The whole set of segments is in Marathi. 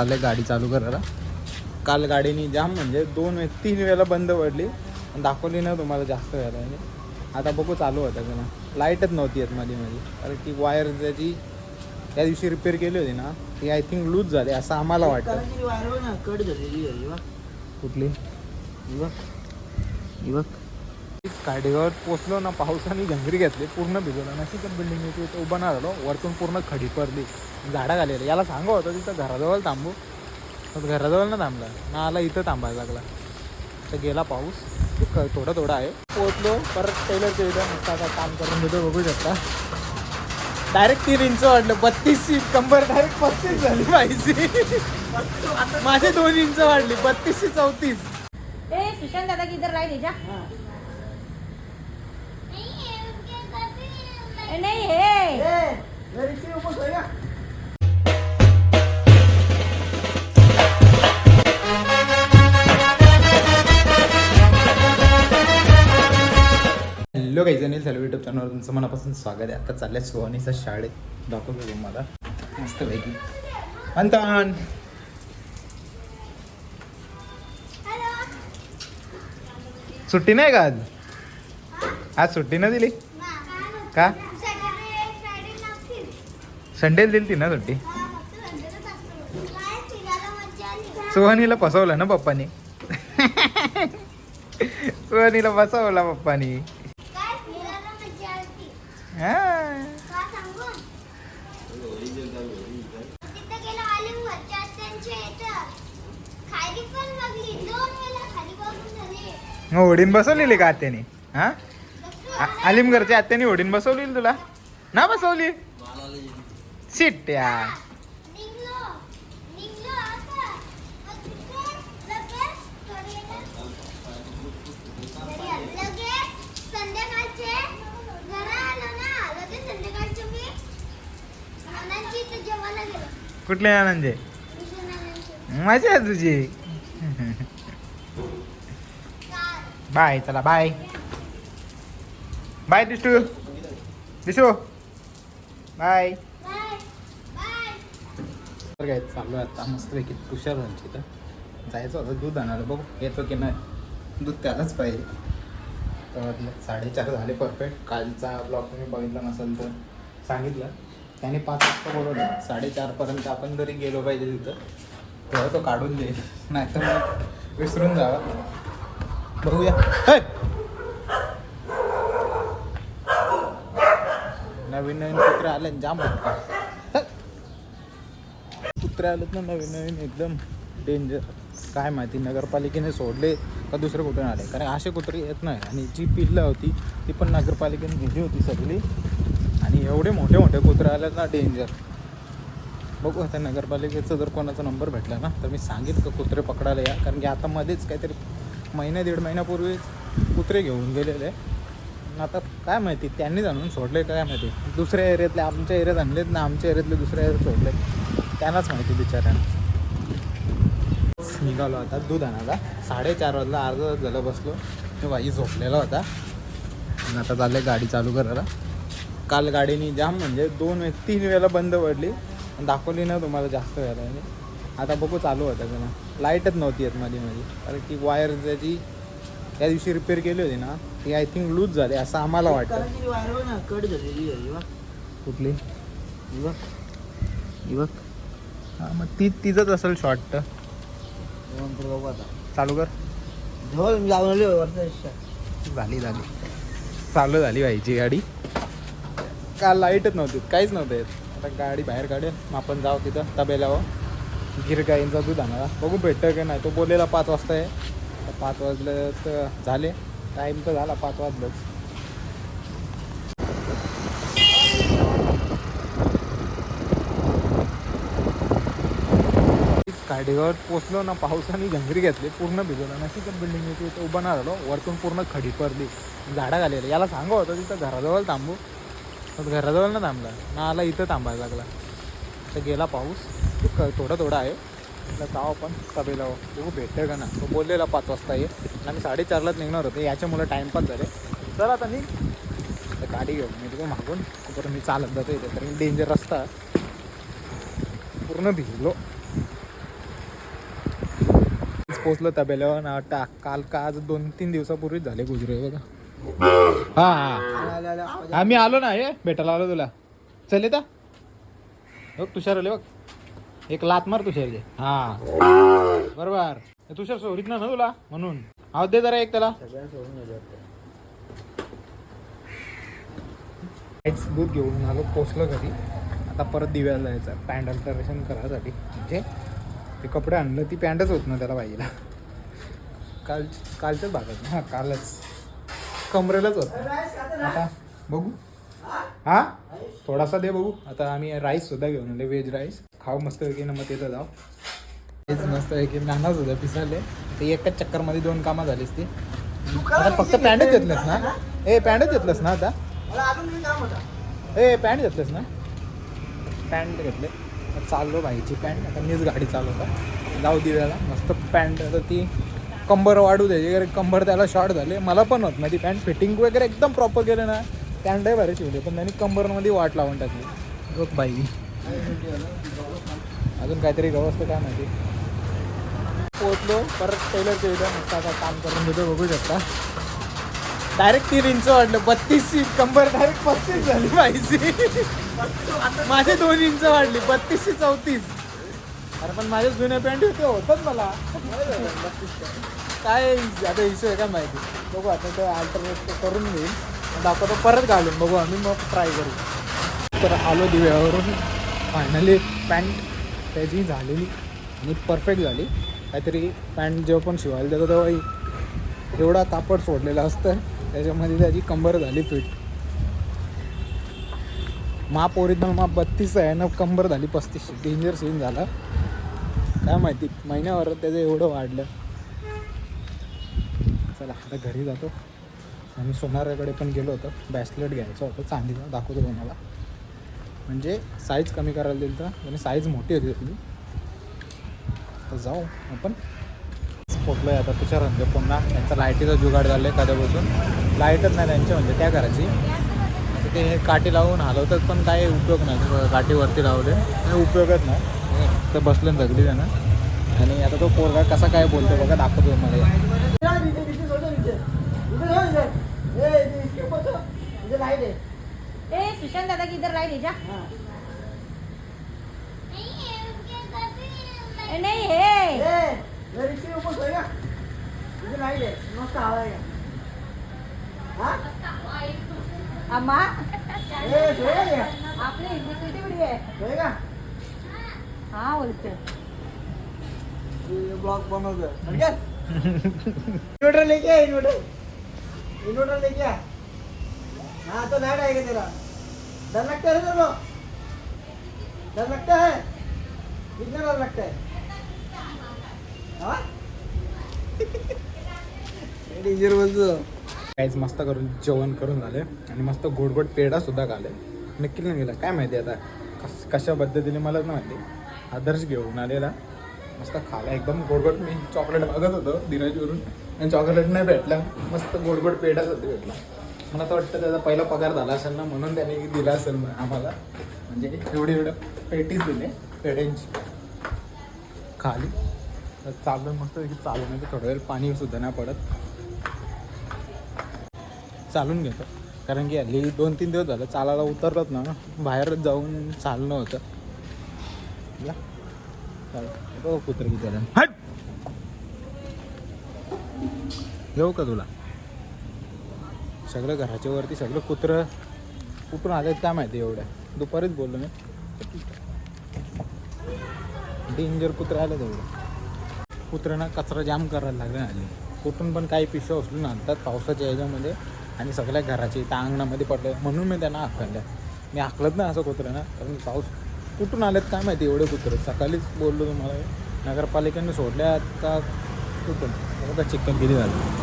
आले गाडी चालू करायला काल गाडीनी जाम म्हणजे दोन वे तीन वेळेला बंद पडली. पण दाखवली ना तुम्हाला जास्त वेळेला म्हणजे आता बघू चालू होतं का ना लाईटच नव्हती येत मध्ये मध्ये कारण ती वायर त्याची त्या दिवशी रिपेअर केली होती ना ती आय थिंक लूज झाली असं आम्हाला वाटतं. कट झालेली कुठली? बघ. गाडीवर पोचलो ना पावसाने घंगरी घेतली पूर्ण भिजवलं. नशी त्या बिल्डिंग इथे उभं नाही झालो वरतून पूर्ण खडी पडली झाडा घालेली याला सांगू होतं तिथं घराजवळ थांबू. पण घराजवळ ना थांबला ना आला इथं थांबायला लागला. तर गेला पाऊस क- थोडा थोडा आहे. पोचलो परत टेलरच्या इथं मस्त आता काम करून देतो बघू शकता. डायरेक्ट तीन इंच वाढलं बत्तीसची कंबर डायरेक्ट पस्तीस झाली पाहिजे माझे दोन इंच वाढली बत्तीसशे चौतीस. ए सुशांत दादा किधर लाइन जा ए, नहीं है. हॅलो काही जणी सर्व युट्यूब चॅनलवर तुमचं मनापासून स्वागत आहे. आता चाललंय सुहानीचा शाळेत. दाखवतो तुम्हाला. मस्त पैकी. अंतन! सुट्टी नाही का आज? आज सुट्टी ना दिली? का? संडे दिली ती ना सुट्टी? सुहानीला फसवलं ना पप्पानी? सुहानीला फसवला पप्पानी. हा. ओढीन बसवलेली का त्याने हा? आलिमगरच्या आत्याने ओढीन बसवली तुला? ना बसवली? सीट या कुठले आनंदे? मजा आहे तुझी. बाय चला बाय. बाय दिसू दिसू बाय तर काय चालू आहे आता. मस्तपैकी तुषार यांची इथं. जायचं होतं दूध आणायला. बघू येतो की नाही. दूध त्यालाच पाहिजे. तर साडेचार झाले परफेक्ट कालचा ब्लॉग तुम्ही बघितला नसेल तर सांगितलं. त्याने पाच वाजता बोलवलं. साडेचारपर्यंत आपण जरी गेलो पाहिजे तिथं. तेव्हा तो काढून देईल. नाहीतर मग विसरून जावा. बघूया. नवीन नवीन कुत्रे आले जाम कुत्रे आलेत ना नवीन नवीन एकदम डेंजर काय माहिती नगरपालिकेने सोडले का दुसरे कुठून आले? कारण असे कुत्रे येत नाही. आणि जी पिल्लं होती ती पण नगरपालिकेने घेतली होती सगळी. आणि एवढे मोठे मोठे कुत्रे आले ना डेंजर बघू आता नगरपालिकेचा जर कोणाचा नंबर भेटला ना तर मी सांगेन का कुत्रे पकडायला या. कारण की आता मध्येच काहीतरी महिना दीड महिन्यापूर्वीच कुत्रे घेऊन गेलेले. आहे आता काय माहिती त्यांनी जाणून सोडले काय माहिती. दुसऱ्या एरियातले आमच्या एरियात आणलेत ना आमच्या एरियातले दुसऱ्या एरियात सोडले त्यांनाच माहिती बिचाऱ्यांना. निघालो आता दूध आणायला. साडेचार वाजला अर्धा तास झालं बसलो. तो बाई झोपलेला होता. आणि आता चालले गाडी चालू करायला. काल गाडीनी जाम म्हणजे दोन वे तीन वेळेला बंद पडली. पण दाखवली ना तुम्हाला जास्त वेळेला आता बघू चालू होता त्यांना लाईटच नव्हती येत मध्ये मध्ये कारण की वायर त्याची त्या दिवशी रिपेअर केली होती ना ती आय थिंक लूज झाली असं आम्हाला वाटतं. कट झालेली आहे बघ. कुठली? ही बघ. बघ. मग ती तिचंच असेल शॉर्ट तर. नंतर बघू आता. चालू कर. वरचा रिक्षा झाली झाली. चालू झाली व्हायची गाडी. काल लाईटच नव्हती काहीच नव्हतं येत. आता गाडी बाहेर काढेल. मग आपण जाऊ तिथं तबेल्यावर. गिर गाईंचा दूध आणायला. बघू भेटतं की नाही? तो बोललेला पाच वाजता आहे. पाच वाजलं तर झाले. टाईम तर झाला पाच वाजलंच. गाडीवर पोचलो ना पावसाने घंगरी घेतली पूर्ण भिजवलं. नशी त्या बिल्डिंग इथे उभं नाही झालो वरतून पूर्ण खडी पडली. झाडा घालेलं याला सांगा होतं तिथं घराजवळ थांबू. पण घराजवळ ना थांबला. ना आला इथं थांबायला लागला. तर गेला पाऊस. क- थोडा थोडा आहे. म्हटलं जाऊ आपण तबेलावर हो. बघू भेटतं का ना? तो बोललेला पाच वाजता ये. आणि आम्ही साडेचारलाच निघणार होते. याच्यामुळे टाईमपास झाले. चला आता मी गाडी घेऊन मी तिकडे मागून परत मी चालत जातो इथे. तर डेंजर रस्ता. पूर्ण भिजलो. पोचलो तबेल्यावर ना वाटतं काल का आज दोन तीन दिवसापूर्वीच झाले गुजरे बघा. हा हा. आम्ही आलो ना हे भेटायला आलो तुला. चल येता बघ तुषार आले बघ. एक लात मार तुषारचे हा. बरोबर. हे तुषार सोडीत ना ना तुला? म्हणून. आवाज दे जरा एक त्याला. सगळ्यांना काहीच दूध घेऊन आलो पोचलो घरी. आता परत दिव्याला जायचं पॅन्ट अल्टरेशन करायसाठी. म्हणजे ते कपडे आणलं ती पॅन्टच होत ना त्याला पाहिजेला काल कालच्याच भागात हां कालच. कमरेलाच होत आता बघू. हा? थोडासा दे बघू. आता आम्ही राईस सुद्धा घेऊन आले. व्हेज राईस खाऊ मस्त पैकी ना मग तिथं जाऊ. तेच मस्त पैकी नाना सुद्धा पिसाले. ते एकाच चक्करमध्ये दोन कामं झालीस ती आता फक्त पॅन्टच घेतलंस ना? ए पॅन्टच घेतलंस ना आता? ए पॅन्ट घेतलंस ना? पॅन्ट घेतले. चाललो बाईची पॅन्ट. आता मीच गाडी चालवता. जाऊ दिव्याला मस्त पॅन्ट. आता ती कंबर वाढू द्यायची कारण कंबर त्याला शॉर्ट झाले. मला पण होत नाही. ती पॅन्ट फिटिंग वगैरे एकदम प्रॉपर केलं ना. पॅन्टही भारी शिवले पण त्यांनी कंबरमध्ये वाट लावून टाकली. बघ बाई. अजून काहीतरी गवस्त काय माहिती? पोचलो परत टेलरच्या इथं मस्त आता काम करून देतो बघू शकता. डायरेक्ट तीन इंच वाढलं बत्तीसची कंबर डायरेक्ट पस्तीस झाली पाहिजे माझे दोन इंच वाढली बत्तीसशे चौतीस. अरे पण माझ्या जुन्या पॅन्ट होते होतात मला. काय आता इश्यू आहे काय माहिती? बघू आता ते अल्टरनेट करून घेईल दाखवतो परत घालून बघू आम्ही मग ट्राय करू. तर आलो दिव्यावरून. फायनली पॅन्ट त्याची झालेली आणि परफेक्ट झाली. काहीतरी पॅन्ट जेव्हा पण शिवायला देतो तेव्हा एवढा कापड सोडलेला असतं. त्याच्यामध्ये त्याची कंबर झाली फिट माप ओरिजिनल माप बत्तीस आहे ना कंबर झाली पस्तीस. डेंजर सीन झाला. काय माहिती महिन्यावर त्याचं एवढं वाढलं. चला आता घरी जातो. आणि सोनाराकडे पण गेलो होतो. बॅसलेट घ्यायचं होतं चांदीचा. दाखवतो तुम्हाला. म्हणजे साईज कमी करायला दिली तर आणि साईज मोठी होती त्यातली तर जाऊ आपण. पोटलो आता तुझ्या रंग पुन्हा. त्यांचा लाईटीचा जुगाड झालं आहे कध्यापासून लाईटच नाही त्यांच्या म्हणजे त्या घराची. आता ते काठी लावून हलवतात पण काय उपयोग नाही. काठीवरती लावले काही उपयोगच नाही. तर बसलं दगडी त्यांना. आणि आता तो पोरगा कसा काय बोलतो बघा दाखवतो मला जा, नीचे, नीचे सोड, नीचे. नीचे सोड, नीचे. ए, इथे इसके ऊपर तो. इथे लाइट आहे. ए सुशांत दादा की इधर लाइट है जा हाँ. नहीं है उनके घर पे ए, नहीं है ए, ये इसके ऊपर सोएगा. इथे लाइट आहे. मस्त हवा आहे. हाँ? अम्मा ए, सोएगा क्या? आपने हिंदी किती बडी आहे सोएगा? हाँ बोलते ये ब्लॉग बनवतोय. चल गया? इन्वर्टर लेके आ इन्वर्टर इन्वर्टर लेके आ हाँ तो लाइट आएगा तेरा। डर लगता है तेरे को? डर लगता है? कितना डर लगता है? काहीच मस्त करून जेवण करून झाले आणि मस्त गोडगोड पेढा सुद्धा खाले. नक्की नाही गेला. काय माहिती आता? कस कशा पद्धतीने मलाच नाही माहिती. आदर्श घेऊन आलेला. मस्त खाला. एकदम गोडगोड मी चॉकलेट बघत होतो धीरजवरून आणि चॉकलेट नाही भेटला. मस्त गोड गोड पेढा सुद्धा भेटला. मला तर वाटतं त्याचा पहिला पगार झाला असेल ना म्हणून त्याने दिला असेल म- आम्हाला. म्हणजे एवढे एवढं पेटीच दिले पेड्यांची खाली. तर चालून मस्त चालू नाही थोडा वेळ पाणी सुद्धा नाही पडत. चालून घेतो. कारण की हल्ली दोन तीन दिवस झालं चालायला उतरलत ना. बाहेरच जाऊन चालणं होतं. या चालेल. कुत्र किती घेऊ का तुला? सगळं घराच्या वरती सगळं कुत्रं कुठून आले काय माहिती एवढ्या? दुपारीच बोललो मी. डेंजर कुत्रं आलं तेवढं कुत्र्यांना कचरा जाम करायला लागला हल्ली कुठून पण काही पिशव्या उचलून आणतात पावसाच्या ह्याच्यामध्ये आणि सगळ्या घराची त्या अंगणामध्ये पडलं म्हणून मी त्यांना हाकललं मी आखलत नाही असं कुत्र्यांना कारण पाऊस कुठून आलेत काय माहिती एवढे कुत्रं? सकाळीच बोललो तुम्हाला नगरपालिकेने सोडल्यात का कुठून? बघा चिकन किती झालं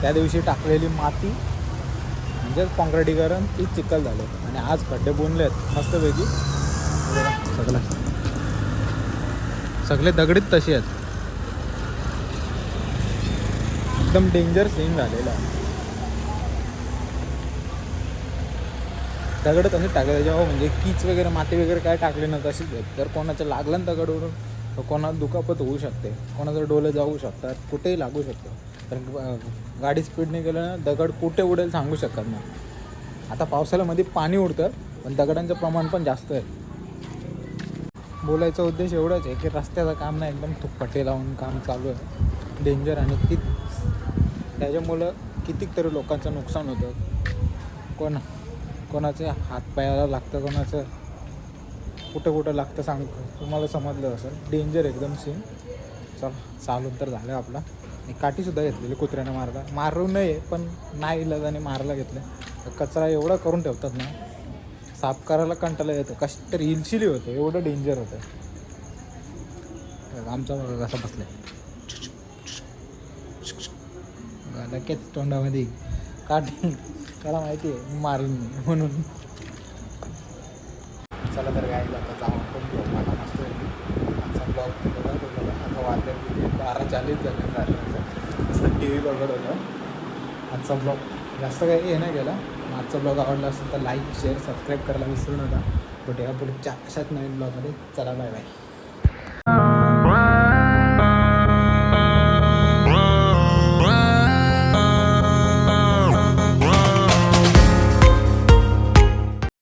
त्या दिवशी टाकलेली माती म्हणजे कॉन्क्रिटीकरण ती चिखल झालं. आणि आज खड्डे बुनलेत मस्तपैकी. सगळं. सगळे दगडीत तसे आहेत. एकदम डेंजर सीन झालेला आहे. दगड तसे टाकले जेव्हा म्हणजे कीच वगैरे माती वगैरे काय टाकले ना तशीच आहेत जर कोणाचं लागलं ना दगड उडून तर कोणाला दुखापत होऊ शकते. कोणाचं डोले जाऊ शकतात कुठेही लागू शकतं. कारण गाडी स्पीडने गेलं दगड कुठे उडेल सांगू शकत नाही. आता पावसाळ्यामध्ये पाणी उडतं पण दगडांचं प्रमाण पण जास्त आहे. बोलायचा उद्देश एवढाच आहे की रस्त्याचं काम नाही एकदम तुपट्टे लावून काम चालू आहे. डेंजर आणि ती त्याच्यामुळं कितीक तरी लोकांचं नुकसान होतं. कोण कोणाचे हातपायाला लागतं कोणाचं कुठं कुठं लागतं सांग. तुम्हाला समजलं असेल. डेंजर एकदम सीन चल चालून तर झालं आपला. आणि काठीसुद्धा घेतलेली कुत्र्यानं मारला मारू नये पण नाही इलाजाने मारायला घेतलं कचरा एवढा करून ठेवतात ना साफ करायला कंटाळा येतो. कशी तरी इलशिली होतं. एवढं डेंजर होतं. आमचा बघा कसा बसलाय? लगेच तोंडामध्ये. काठी. त्याला माहिती आहे मारीन म्हणून. चला तर काय जाता जाऊन पण घेऊ मला मस्त आमचा ब्लॉग बघा तो बघा आता वाजले चालीस झाले झाले. टी व्ही बघत होतं. आजचा ब्लॉग जास्त काही हे नाही गेला आजचा ब्लॉग आवडला असेल तर लाईक शेअर सबस्क्राईब करायला विसरू नका. भेटूया पुढच्या अशाच नवीन ब्लॉगमध्ये चला बाय बाय